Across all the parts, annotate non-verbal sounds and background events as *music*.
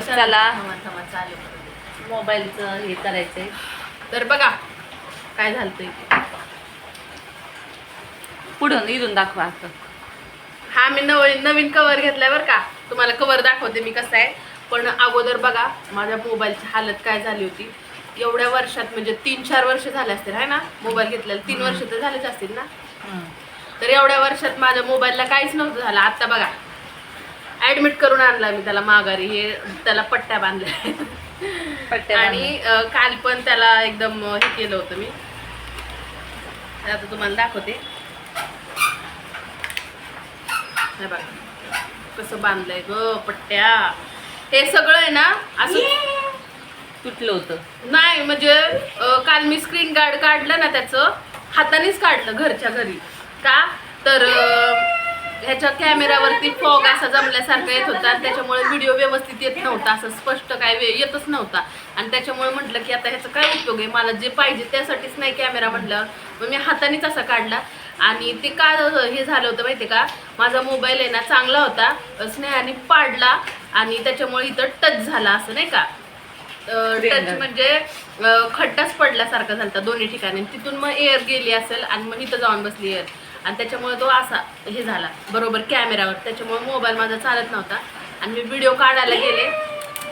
तर चला. मोबाईलचं हे करायचंय. तर बघा काय झालतंय. पुढून इथून दाखवा असं. हा मी नवीन नवीन कवर घेतलाय बरं का. तुम्हाला कवर दाखवते मी कसं आहे. पण अगोदर बघा माझ्या मोबाईलची हालत काय झाली होती. एवढ्या वर्षात म्हणजे तीन चार वर्ष झाले असतील आहे ना? मोबाईल घेतलेला. तीन वर्ष तर झालेच असतील ना? तर एवढ्या वर्षात माझ्या मोबाईलला काहीच नव्हतं झालं. आता बघा ऍडमिट करून आणला मी त्याला माघारी. हे त्याला पट्ट्या बांधल्या पट्ट्या आणि अं, काल पण त्याला एकदम अं, हे केलं होतं मी. आता तुम्हाला दाखवते. हे बघा. कसं बांधलंय ग पट्ट्या. हे सगळं आहे ना असं तुटलं होतं. नाही म्हणजे अं, काल मी स्क्रीन गार्ड काढलं ना त्याचं हातानेच काढलं घरच्या घरी. का? तर अं, ह्याच्या कॅमेरावरती फॉग असा जमल्यासारखा येत होता. आणि त्याच्यामुळे व्हिडिओ व्यवस्थित येत नव्हता. असं स्पष्ट काय वे- येतच नव्हता. आणि त्याच्यामुळे म्हटलं की आता ह्याचा काय उपयोग आहे? मला जे पाहिजे त्यासाठीच नाही कॅमेरा म्हटल्यावर. मग मी हातानेच असा काढला. आणि ते का हे झालं होतं माहिती का? माझा मोबाईल आहे ना चांगला होता. स्नेहाने पाडला आणि त्याच्यामुळे इथं टच झाला असं नाही का? टच म्हणजे खड्डाच पडल्यासारखा झाला दोन्ही ठिकाणी. तिथून मग एअर गेली असेल आणि मग इथं जाऊन बसली एअर आणि त्याच्यामुळे तो असा हे झाला. बरोबर कॅमेरावर. त्याच्यामुळे मोबाईल माझा चालत नव्हता. आणि मी व्हिडिओ काढायला गेले.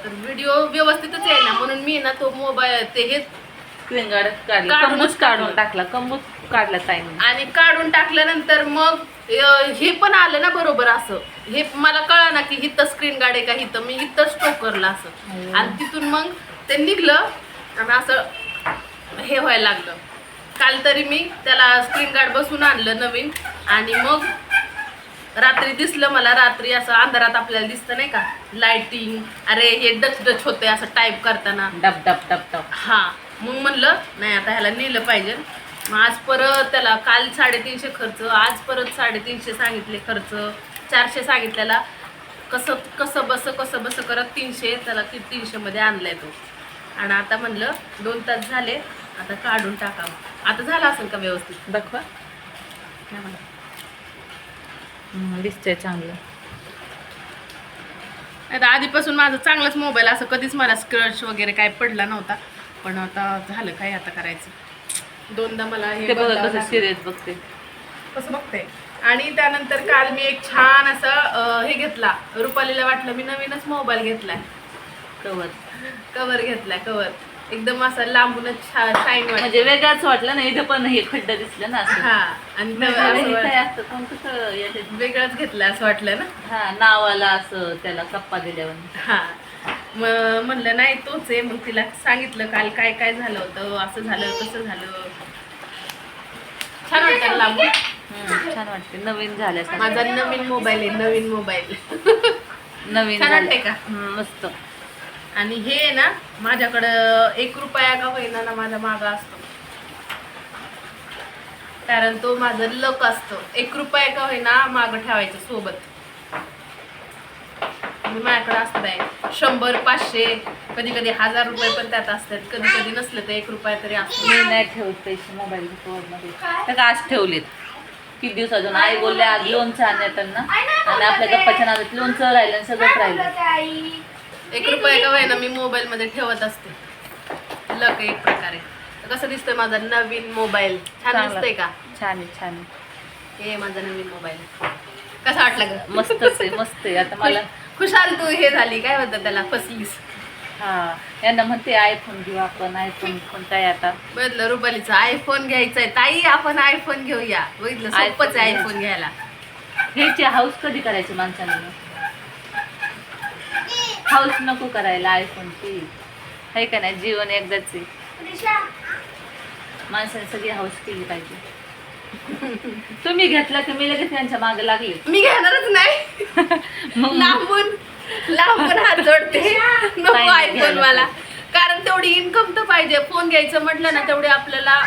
तर व्हिडिओ व्यवस्थितच आहे ना म्हणून मी ना तो मोबाईल ते हे काढला. काढूनच काढून टाकलं. कम्बूच काढला आणि काढून टाकल्यानंतर मग हे पण आलं ना बरोबर असं. हे मला कळा ना की हिथं स्क्रीन गार्ड आहे का हिथं मी इथं स्टोक करलं असं. अय्यो. आणि तिथून मग ते निघलं. आणि असं हे व्हायला लागलं. काल तरी मी त्याला स्क्रीन गार्ड बसून आणलं नवीन. आणि मग रात्री दिसलं मला रात्री असं अंधारात आपल्याला दिसतं नाही का? लाइटिंग अरे हे डच डच होते असं टाईप करताना. डब डब डब डब हा. मग म्हणलं नाही आता ह्याला नेलं पाहिजे. मग आज परत त्याला काल साडेतीनशे खर्च आज परत साडेतीनशे सांगितले खर्च चारशे सांगितलेला कसं कसं बस कसं बस करत तीनशे त्याला ती तीनशेमध्ये आणलाय तो. आणि आता म्हणलं दोन तास झाले आता काढून टाकावं. आता झालं असेल का व्यवस्थित? दाखवा. दिसतंय चांगलं. आता आधीपासून माझा चांगलाच मोबाईल असं कधीच मला स्क्रच वगैरे काय पडला नव्हता. पण आता झालं काय आता करायचं? दोनदा मला हे कसं. सिरियस बघते. कसं बघते? आणि त्यानंतर काल मी एक छान असं हे घेतला. रुपालीला वाटलं मी नवीनच मोबाईल घेतलाय. कवर कवर घेतलाय कवर एकदम असं लांबूनच शाईन म्हणजे वेगळाच वाटलं ना इथं पण हे खड्डा दिसलं ना असं. हा आणि म्हणजे हे काय असतं कोण कसं याच्यात वेगळंच घेतलं असं वाटलं ना. हा नावाला असं त्याला कप्पा दिल्यावर. हा. मग म्हणलं नाही तोच आहे. मग तिला सांगितलं काल काय काय झालं होतं? असं झालं तसं झालं. छान वाटतं लांबून. हम्म, छान वाटते. नवीन झाल्यासारखं. माझा नवीन मोबाईल आहे नवीन मोबाईल. नवीन छान वाटते झालं का? हम्म, मस्त. आणि हे आहे ना माझ्याकडं एक रुपया का होईना ना माझा मागा असतो. कारण तो माझं लक असतो. एक रुपया का होईना मागं ठेवायचं सोबत. आणि माझ्याकडे असतं आहे शंभर पाचशे कधी कधी हजार रुपये पण त्यात असतात. कधी कधी नसले तर एक रुपया तरी असतो. मी नाही ठेवत पैसे मोबाईल मध्ये. तर आज ठेवलेत? किती दिवस अजून आई बोलल्या आज लोणचं आणण्यात ना. आणि आपल्या गप्पाच्या नादात लोणचं राहिलं आणि सगळंच राहिलं. एक रुपया का होईना मी मोबाईल मध्ये ठेवत असते. लक एक प्रकारे. कसं दिसतोय माझा नवीन मोबाईल छान. दिसतंय का? छान आहे छान आहे. हे माझा नवीन मोबाईल कसा वाटला ग? मस्तच आहे मस्त आहे. आता मला खुशाल तू हे झाली. काय म्हणतात त्याला? फसलीस. हा. यांना म्हणते आयफोन घेऊ आपण. आयफोन कोणता आहे आता? बघितलं रुपालीचा. आयफोन घ्यायचा आहे ताई आपण आयफोन घेऊया. बघितलं सोपंच आहे आयफोन घ्यायला. ह्याची हाऊस कधी करायची माणसाने? हाऊस नको करायला आयफोनची आहे का नाही? जीवन एकदाच. आहे माणसाने सगळी हाऊस केली पाहिजे. तुम्ही घेतला की मी लगेच त्यांच्या मागे लागले. मी घेणारच नाही. मग? लांबून लांबून हात जोडते. *laughs* नको आयफोन मला. कारण तेवढी इन्कम तर पाहिजे. फोन घ्यायचं म्हटलं ना तेवढी आपल्याला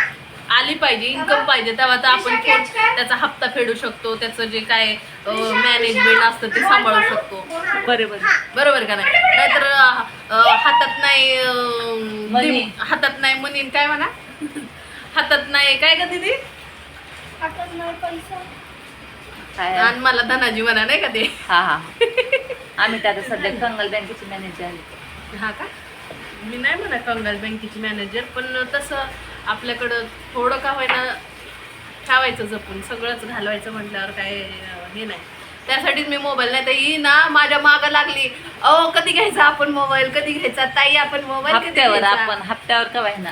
आली पाहिजे इन्कम पाहिजे तेव्हा तर आपण त्याचा हप्ता फेडू शकतो त्याचं जे काय मॅनेजमेंट असतं ते सांभाळू शकतो. बरोबर. बरोबर का नाही? नाहीतर हातात नाही हातात नाही मनी काय म्हणा? हातात नाही काय का दीदी? काय? आणि मला धनाजी म्हणा नाही का ते? हा हा आम्ही तर आता सध्या कंगल बँकेचे मॅनेजर आहे. हा का? मी नाही म्हणा कंगाल बँकेची मॅनेजर पण तसं आपल्याकडं थोडं का होईना ठेवायचं जपून सगळंच घालवायचं म्हटल्यावर काय हे नाही. त्यासाठीच मी मोबाईल नाही तर ही ना माझ्या मागं लागली. अहो कधी घ्यायचा आपण मोबाईल कधी घ्यायचा? ताई आपण मोबाईल कधी हप्त्यावर घ्यायचा? आपण हप्त्यावर का ना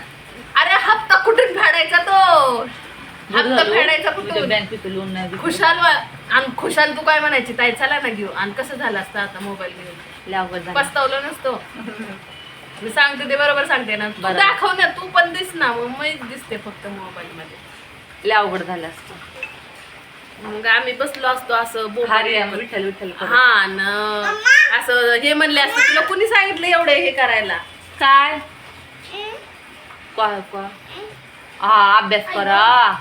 अरे हप्ता कुठून फेडायचा तो? हप्ता फेडायचा कुठून? बँकेचं लोन नाही दिलं. खुशाल वा- आणि खुशाल तू काय म्हणायची? ताई चला ना घेऊ. आणि कसं झालं असतं आता मोबाईल घेऊन? लय अवघड झालं. पस्तावलं नसतो. मी सांगते ते बरोबर सांगते ना. तू. दाखव ना तू पण दिस ना मग दिसते फक्त मोबाईल मध्ये लय अवघड झालं असतं. मग आम्ही बसलो असतो असं बोबडे. हारी आहे, विठ्ठल विठ्ठल करत. हा न असं हे म्हणले असते तुला कुणी सांगितलं एवढे हे करायला? काय? काय काय हा अभ्यास करा.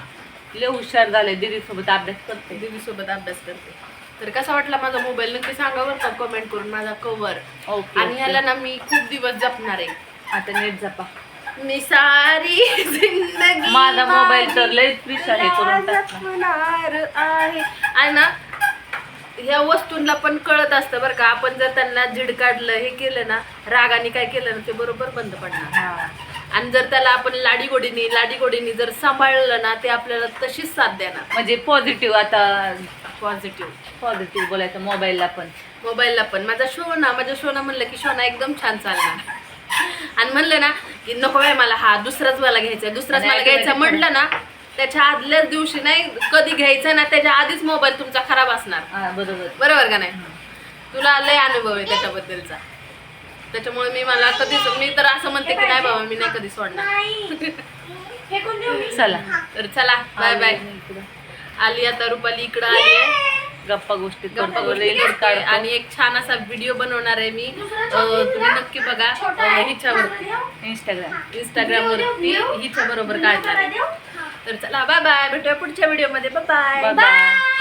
लय हुशार झाले दीदी सोबत अभ्यास करते. दीदी सोबत अभ्यास करते. तर कसा वाटला माझा मोबाईल नक्की सांगा बरं का कमेंट करून माझा कवर ओके आणि ह्याला ना मी खूप दिवस जपणार आहे. आता नेट जपा. मी सारी जिंदगी माझा मोबाईल तर लय जपणार आहे आणि ना ह्या वस्तूंना पण कळत असतं बरं का. आपण जर त्यांना झिड काढलं हे केलं ना रागाने काय केलं ना ते बरोबर बंद पडणार. हा. आणि जर त्याला आपण लाडीगोडीनी लाडीगोडीनी जर सांभाळलं ना ते आपल्याला तशीच साथ देणार. म्हणजे पॉझिटिव्ह आता पॉझिटिव्ह पॉझिटिव्ह बोलायचं मोबाईलला पण. मोबाईलला पण. माझा शोना माझ्या शोना म्हणलं की शोना एकदम छान चालणार. आणि म्हणलं ना की नको बाय मला हा दुसराच मला घ्यायचा दुसराच आणि मला घ्यायचा म्हटलं ना त्याच्या आदल्याच दिवशी नाही कधी घ्यायचा ना त्याच्या आधीच मोबाईल तुमचा खराब असणार. हा बरोबर. बरोबर का नाही? तुला लय अनुभव आहे त्याच्याबद्दलचा. त्याच्यामुळे मी मला कधीच मी तर असं म्हणते की नाही बाबा मी नाही कधी सोडणार. चला. तर चला बाय बाय आली आता रुपाली इकडं आली आहे. गप्पा गोष्टी आणि एक छान असा व्हिडिओ बनवणार आहे मी. तुम्ही नक्की बघा. हिच्यावरती इंस्टाग्राम इंस्टाग्राम वरती हिच्या बरोबर काढणार आहे. तर चला बाय बाय भेटूया पुढच्या व्हिडिओमध्ये. Bye bye bye